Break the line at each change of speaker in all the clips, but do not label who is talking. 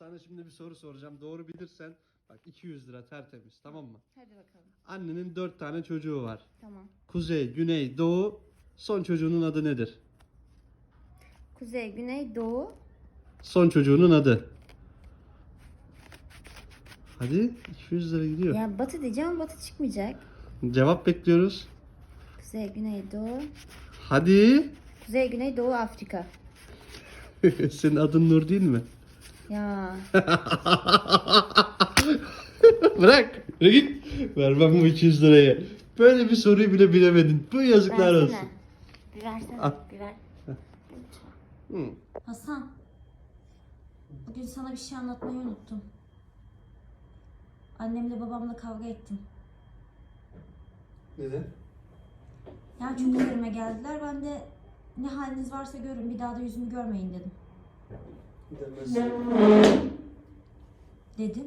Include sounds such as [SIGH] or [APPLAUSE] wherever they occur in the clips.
Sana şimdi bir soru soracağım. Doğru bilirsen bak 200 lira tertemiz tamam mı?
Hadi bakalım.
Annenin 4 tane çocuğu var.
Tamam.
Kuzey, güney, doğu. Son çocuğunun adı nedir?
Kuzey, güney, doğu.
Son çocuğunun adı. Hadi 200 lira gidiyor.
Ya batı diyeceğim batı çıkmayacak.
Cevap bekliyoruz.
Kuzey, güney, doğu.
Hadi.
Kuzey, güney, doğu Afrika. [LAUGHS]
Senin adın Nur değil mi?
Ya [LAUGHS]
Bırak. Git. Vermem bu 200 lirayı. Böyle bir soruyu bile bilemedin. Bu yazıklar
versene.
olsun.
Bir versene.
Al.
Bir ver.
Hı.
Hasan. Bugün sana bir şey anlatmayı unuttum. Annemle babamla kavga ettim.
Neden?
Yani çok üzerime geldiler. Ben de ne haliniz varsa görün bir daha da yüzümü görmeyin dedim.
Demezsin.
Dedim.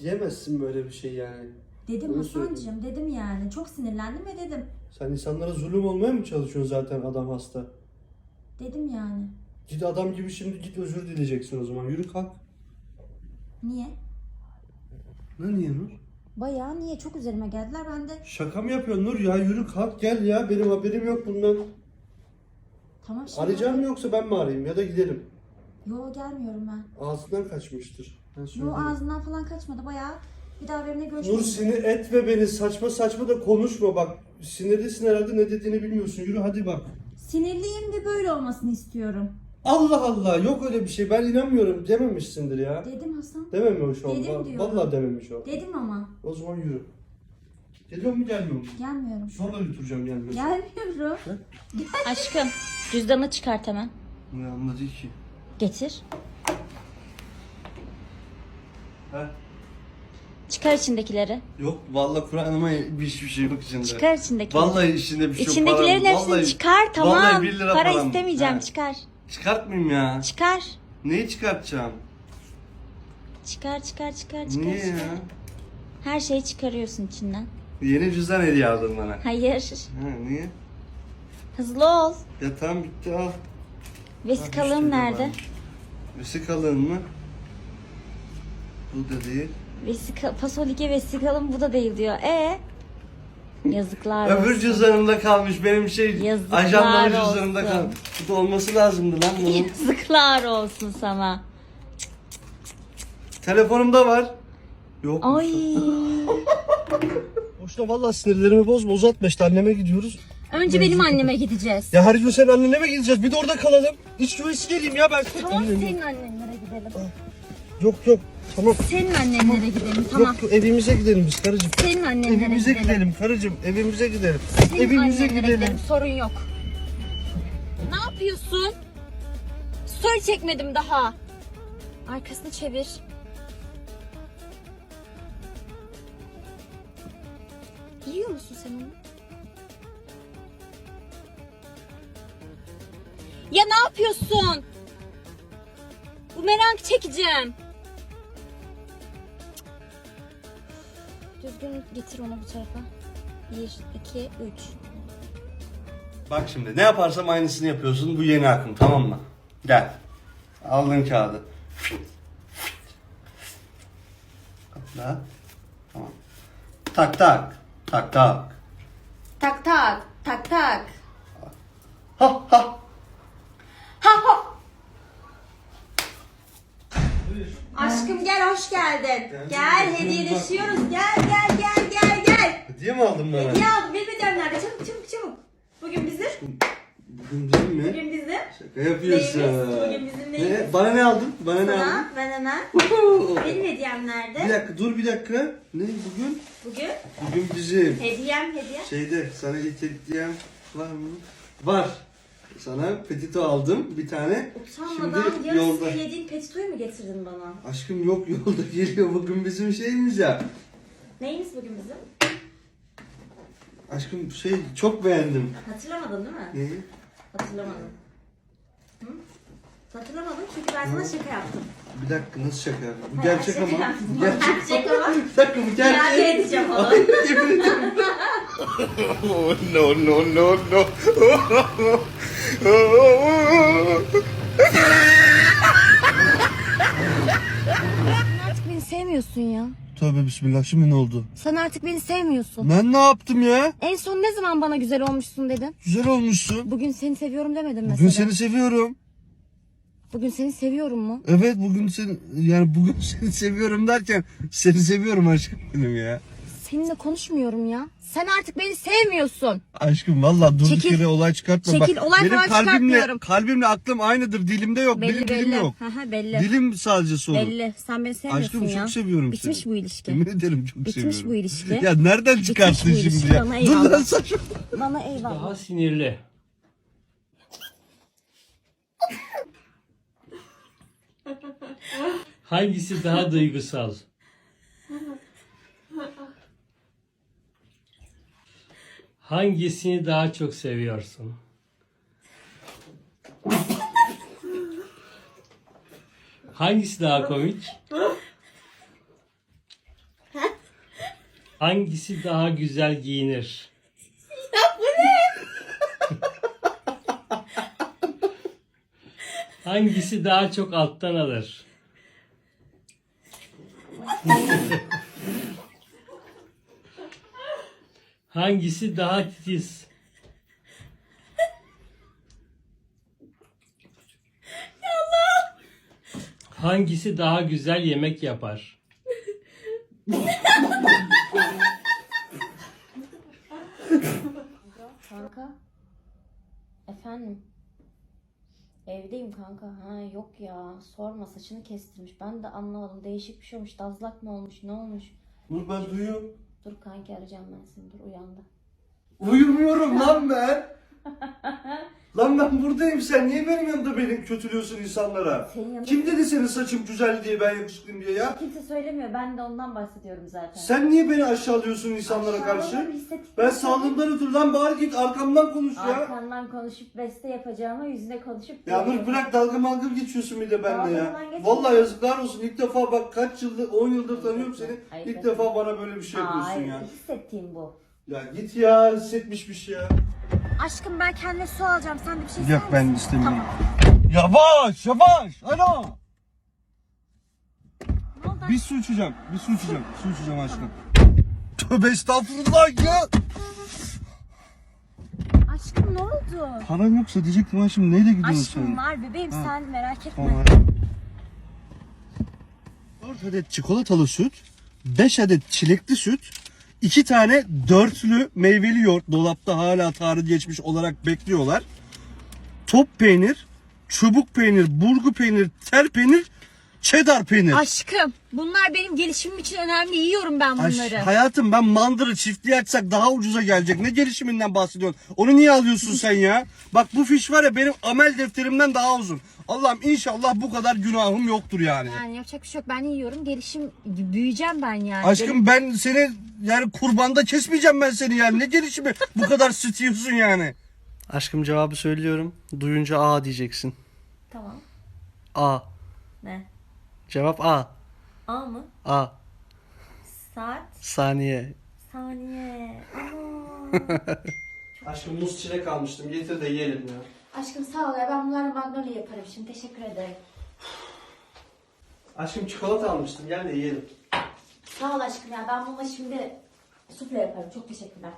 Diyemezsin böyle bir şey yani.
Dedim
Onu
Hasan'cığım dedim yani. Çok sinirlendim ve dedim.
Sen insanlara zulüm olmaya mı çalışıyorsun zaten adam hasta?
Dedim yani.
Git adam gibi şimdi git özür dileyeceksin o zaman. Yürü kalk.
Niye?
Ne niye Nur?
Bayağı niye? Çok üzerime geldiler. Ben de
Şaka mı yapıyorsun Nur ya? Yürü kalk gel ya. Benim haberim yok bundan.
tamam şimdi.
Arayacağım mı yoksa ben mi arayayım ya da gidelim.
Yo gelmiyorum ben.
Ağzından kaçmıştır. Ben
Yo
söyleyeyim.
ağzından falan kaçmadı. Bayağı bir daha benimle
Nur
görüşmeyin.
sinir etme beni. Saçma saçma da konuşma bak. Sinirlisin herhalde ne dediğini bilmiyorsun. Yürü hadi bak.
Sinirliyim ve böyle olmasını istiyorum.
Allah Allah yok öyle bir şey. Ben inanmıyorum dememişsindir ya.
Dedim Hasan.
Dememiş o.
Dedim
Va-
diyorum.
Vallahi dememiş o.
Dedim ama.
O zaman yürü. Geliyor mu gelmiyor mu?
Gelmiyorum.
Sonra götüreceğim gelmiyorsa.
Gelmiyorum.
Aşkım cüzdanı çıkart hemen.
Ne anladı ki?
Getir.
He?
Çıkar içindekileri.
Yok vallahi Kur'an'ıma hiçbir şey yok içinde.
Çıkar içindekileri.
Vallahi içinde bir şey yok.
İçindekilerin hepsini
vallahi-
çıkar tamam.
Vallahi bir lira
Para
param-
istemeyeceğim
He.
çıkar.
Çıkartmayayım ya.
Çıkar.
Neyi çıkartacağım?
Çıkar çıkar çıkar çıkar.
Niye
çıkar.
ya?
Her şeyi çıkarıyorsun içinden.
Yeni cüzdan hediye aldın bana.
Hayır.
Ha, niye?
Hızlı ol.
Ya tamam bitti al.
Vesikalığım nerede?
ben. Vesikalığın mı? Bu da değil.
Vesika Pasolike vesikalım bu da değil diyor. E Yazıklar [LAUGHS]
Öbür
olsun.
cüzdanımda kalmış. Benim şey
Yazıklar
ajandalı
olsun.
cüzdanımda kalmış. Bu da olması lazımdı lan bunun.
Yazıklar olsun sana.
Telefonumda var. Yok.
Ay. [LAUGHS]
Boşuna vallahi sinirlerimi bozma uzatma işte anneme gidiyoruz.
Önce benim anneme gideceğiz.
Ya gün senin annene mi gideceğiz? Bir de orada kalalım. İç güveysi geleyim ya ben.
Tamam senin annenlere gidelim.
Yok yok. Tamam.
Senin annenlere gidelim tamam.
Yok evimize gidelim biz karıcığım.
Senin annenlere
Evimize
gidelim.
gidelim karıcığım. Evimize gidelim.
Senin
Evimize
annenlere
gidelim.
Sorun yok. Ne yapıyorsun? Story çekmedim daha. Arkasını çevir. Yiyor musun sen onu? Ya ne yapıyorsun? Bu merak çekeceğim. Düzgün getir onu bu tarafa. Bir, iki, üç.
Bak şimdi ne yaparsam aynısını yapıyorsun. Bu yeni akım tamam mı? Gel. Aldın kağıdı. Katla. Tamam. Tak tak. Tak tak.
tak tak tak tak.
Ha ha.
Aşkım gel hoş geldin.
Geldim,
Gel hediyeleşiyoruz. Gel gel gel gel gel.
Hediye mi aldın bana?
Hediye aldım. Benim hediyem nerede? Çabuk çabuk çabuk. Bugün bizim.
Bugün değil mi?
Bugün bizim.
Şaka yapıyorsun.
Neyimiz? Bugün bizim neyimiz?
Ne? Bana ne aldın? Bana ne aldın?
Sana ben hemen. Benim hediyem
Bir
nerede?
dakika dur bir dakika. Ne bugün?
Bugün
Bugün bizim
hediyem hediye.
şeyde sana hediyem var mı? Var. Sana petito aldım bir tane.
Utanmadan
Şimdi
yarısını
yolda.
yediğin petitoyu mu getirdin bana?
Aşkım yok yolda [LAUGHS] geliyor bugün bizim şeyimiz ya.
Neyimiz bugün bizim?
Aşkım şey çok beğendim.
Hatırlamadın değil mi?
Neyi?
Hatırlamadım. Hı? Hatırlamadım çünkü ben sana şaka yaptım.
Bir dakika nasıl şaka? Bu
Ha,
gerçek
şaka
ama.
yaptım.
Bu gerçek.
Gerçek ama.
Bir dakika bu gerçek.
İade edeceğim [LAUGHS] onu.
Ay, yemin ederim.
Oh no no no no!
beni sevmiyorsun ya.
Tövbe bismillah şimdi ne oldu?
Sen artık beni sevmiyorsun.
Ben ne yaptım ya?
En son ne zaman bana güzel olmuşsun dedin?
Güzel olmuşsun.
Bugün seni seviyorum demedim mesela.
Bugün seni seviyorum.
Bugün seni seviyorum mu?
Evet bugün seni yani bugün [LAUGHS] seni seviyorum derken seni seviyorum aşkım benim ya.
Seninle konuşmuyorum ya. Sen artık beni sevmiyorsun.
Aşkım valla durduk
Çekil.
yere olay çıkartma.
Çekil,
Bak,
olay
benim
falan
kalbimle,
çıkartmıyorum.
kalbimle aklım aynıdır. Dilimde yok.
Belli
benim
belli.
dilim yok.
Hı, belli.
Dilim sadece sorun.
Belli. Sen beni sevmiyorsun
Aşkım
ya.
çok seviyorum
Bitmiş
seni.
bu ilişki.
Yemin ederim çok
Bitmiş
seviyorum.
bu ilişki.
Ya nereden çıkarttın
bu
şimdi ya?
bana
Dur lan
eyvallah.
saçma.
Bana eyvallah.
Daha sinirli. [LAUGHS] Hangisi daha duygusal? Hangisini daha çok seviyorsun? Hangisi daha komik? Hangisi daha güzel giyinir? Hangisi daha çok alttan alır? Hangisi daha titiz? Hangisi daha güzel yemek yapar?
Kanka. Efendim. Evdeyim kanka. Ha yok ya. Sorma saçını kestirmiş. Ben de anlamadım. Değişik bir şey olmuş. Dazlak mı olmuş? Ne olmuş?
Dur ben duyuyorum.
Dur kanki arayacağım ben seni. Dur uyandı.
Uyumuyorum lan ben. [LAUGHS] lan ben buradayım. Sen niye benim yanımda beni kötülüyorsun insanlara?
Senin yanında
Kim dedi senin saçım güzel diye ben yakışıklıyım diye ya?
kimse söylemiyor. Ben de ondan bahsediyorum zaten.
Sen niye beni aşağılıyorsun insanlara karşı? Ben sağlığımdan ötürü lan bari git arkamdan konuş ya.
Arkandan konuşup beste yapacağıma yüzüne konuşup
Ya dur bırak dalga malga geçiyorsun bir de benimle ya.
Geçmiyorum.
Vallahi yazıklar olsun. İlk defa bak kaç yıldır 10 yıldır tanıyorum seni.
Ayıp
İlk
etme.
defa bana böyle bir şey yapıyorsun
Hayır,
ya.
hissettiğim bu.
Ya git ya hissetmişmiş ya.
Aşkım ben kendime su alacağım. Sen bir şey
Yok ben istemiyorum.
Tamam.
Yavaş yavaş.
Ne oldu?
Bir su içeceğim. Bir su içeceğim. Su içeceğim aşkım. Tövbe estağfurullah ya.
Aşkım ne oldu?
Param yoksa diyecektim aşkım neyle gidiyorsun
Aşkım var bebeğim
Ha.
sen merak etme.
Tamam. 4 adet çikolatalı süt, 5 adet çilekli süt, 2 tane dörtlü meyveli yoğurt dolapta hala tarih geçmiş olarak bekliyorlar. Top peynir, çubuk peynir, burgu peynir, tel peynir, cheddar peynir.
Aşkım bunlar benim gelişimim için önemli. Yiyorum ben
Aş-
bunları.
hayatım ben mandırı çiftliği açsak daha ucuza gelecek. Ne gelişiminden bahsediyorsun? Onu niye alıyorsun sen ya? Bak bu fiş var ya benim amel defterimden daha uzun. Allah'ım inşallah bu kadar günahım yoktur yani.
yani yapacak bir şey yok. Ben yiyorum. Gelişim büyüyeceğim ben yani.
Aşkım ben seni yani kurbanda kesmeyeceğim ben seni yani. Ne gelişimi bu kadar süt yiyorsun yani. Aşkım cevabı söylüyorum. Duyunca A diyeceksin.
Tamam.
A.
Ne?
Cevap A.
A mı?
A.
Saat.
Saniye.
Saniye. [LAUGHS]
Aşkım muz çilek almıştım. Getir de yiyelim ya.
Aşkım sağ ol ya. Ben bunlarla magnolia yaparım şimdi. Teşekkür ederim.
Aşkım çikolata almıştım. Gel de yiyelim.
Sağ ol aşkım ya. Ben bununla şimdi sufle yaparım. Çok teşekkürler.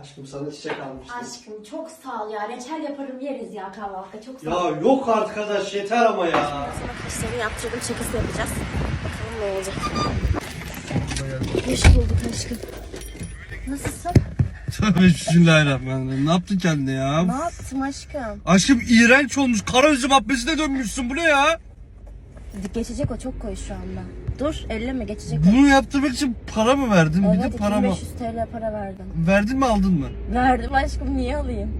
Aşkım sana çiçek almıştım.
Aşkım çok sağ ol ya. Reçel yaparım yeriz ya kahvaltıda. Çok sağ ol.
Ya yok arkadaş yeter ama ya.
Sana kaşları yaptırdım. Şakası yapacağız. Bakalım ne olacak. Hoş bulduk aşkım. Nasılsın?
Tövbe bismillahirrahmanirrahim. Ne yaptın kendine ya?
Ne yaptım aşkım?
Aşkım iğrenç olmuş. Kara üzüm habbesine dönmüşsün. Bu ne ya?
Geçecek o çok koyu şu anda. Dur elleme geçecek.
Bunu yaptırmak için para mı verdin? bir
Evet
de para mı?
2500 TL para verdim.
Verdin mi aldın mı?
Verdim aşkım niye alayım?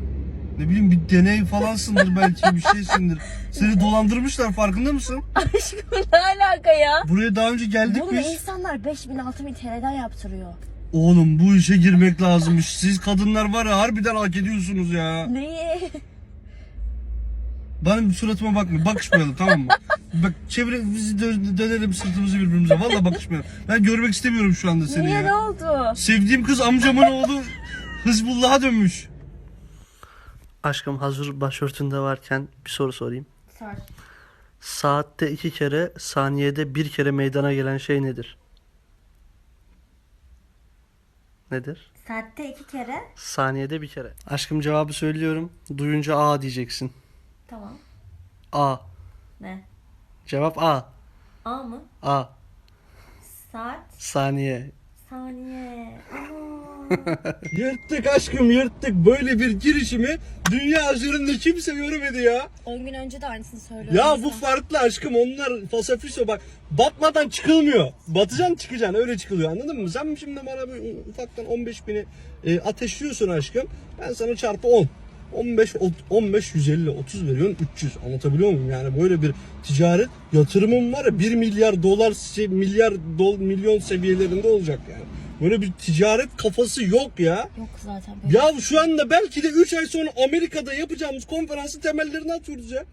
Ne bileyim bir deney falansındır belki bir şeysindir. Seni [LAUGHS] dolandırmışlar farkında mısın?
Aşkım ne alaka ya?
Buraya daha önce geldik
Bunu
biz.
insanlar 5000 6000 TL'den yaptırıyor.
Oğlum bu işe girmek lazımmış. Siz kadınlar var ya harbiden hak ediyorsunuz ya.
Neyi?
Benim suratıma bakma. Bakışmayalım tamam mı? Bak çevire bizi dö- dönelim sırtımızı birbirimize. Vallahi bakışmayalım. Ben görmek istemiyorum şu anda seni
Niye ne
ya.
oldu?
Sevdiğim kız amcamın oğlu Hızbullah'a dönmüş. Aşkım hazır başörtünde varken bir soru sorayım.
Sor.
Saatte iki kere, saniyede bir kere meydana gelen şey nedir? Nedir?
Saatte iki kere.
Saniyede bir kere. Aşkım cevabı söylüyorum. Duyunca A diyeceksin.
Tamam.
A.
Ne?
Cevap A.
A mı?
A.
Saat.
Saniye.
Saniye. [LAUGHS]
Yırttık aşkım yırttık. Böyle bir girişimi dünya üzerinde kimse görmedi ya.
10 gün önce de aynısını söylüyorum.
Ya bu farklı aşkım onlar fasafiso bak batmadan çıkılmıyor. Batacaksın çıkacaksın öyle çıkılıyor anladın mı? Sen şimdi bana bir ufaktan 15 bini e, ateşliyorsun aşkım. Ben sana çarpı 10. 15, ot- 15, 150, 30 veriyorsun 300 anlatabiliyor muyum? Yani böyle bir ticaret yatırımım var ya 1 milyar dolar milyar dol, milyon seviyelerinde olacak yani. Böyle bir ticaret kafası yok ya.
Yok zaten.
Ya şu anda belki de 3 ay sonra Amerika'da yapacağımız konferansın temellerini atıyoruz ya.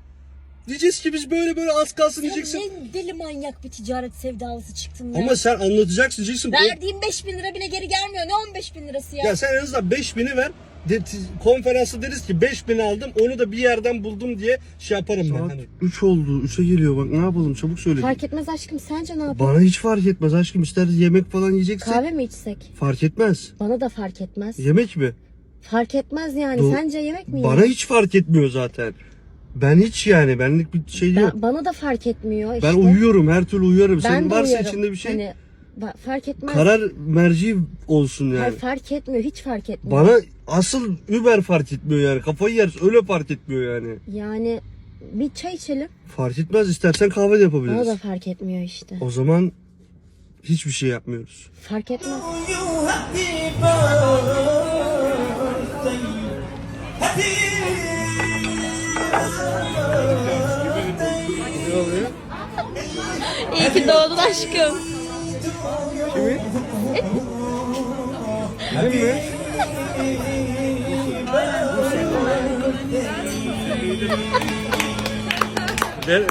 Diyeceğiz ki biz böyle böyle az kalsın diyeceksin.
Ne deli manyak bir ticaret sevdalısı çıktın ya.
Ama sen anlatacaksın diyeceksin.
Verdiğim 5 bin lira bile geri gelmiyor. Ne 15 bin lirası ya?
Ya sen en azından 5000'i ver. De, konferansta deriz ki 5000 aldım onu da bir yerden buldum diye şey yaparım ben. Hani. 3 oldu 3'e geliyor bak ne yapalım çabuk söyle.
Fark etmez aşkım. Sence ne yapalım?
Bana hiç fark etmez aşkım ister yemek falan yiyeceksek
Kahve mi içsek?
fark etmez.
Bana da fark etmez.
Yemek mi?
Fark etmez yani.
Do-
Sence yemek mi
Bana hiç fark etmiyor zaten. Ben hiç yani benlik bir şey yok.
Ben, bana da fark etmiyor işte.
Ben uyuyorum her türlü uyuyorum.
Ben
Senin
de
varsa
uyuyorum.
içinde bir şey
Hani ba- fark etmez.
karar merci olsun yani.
Hayır, fark etmiyor. Hiç fark etmiyor.
Bana asıl Uber fark etmiyor yani. Kafayı yersin öyle fark etmiyor yani.
Yani bir çay içelim.
Fark etmez istersen kahve de
Bana
yapabiliriz.
da fark etmiyor işte.
O zaman hiçbir şey yapmıyoruz.
Fark etmez. İyi ki doğdun aşkım.
Kimi? Benim mi? Ben...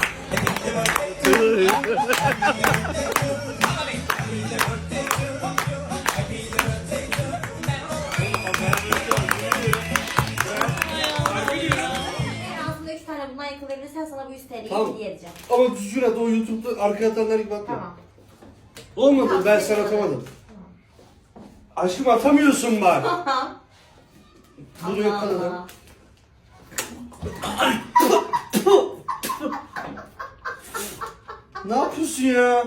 Aslında 3 tane bundan yakalayabilirsen sana bu 100 TL'yi
Tamam.
hediye edeceğim.
Ama şurada o YouTube'da arkaya atanlar gibi atma.
Tamam.
Olmadı ben sana atamadım. Aşkım atamıyorsun. Bunu yakaladım. [LAUGHS]
Allah.
Ne yapıyorsun ya?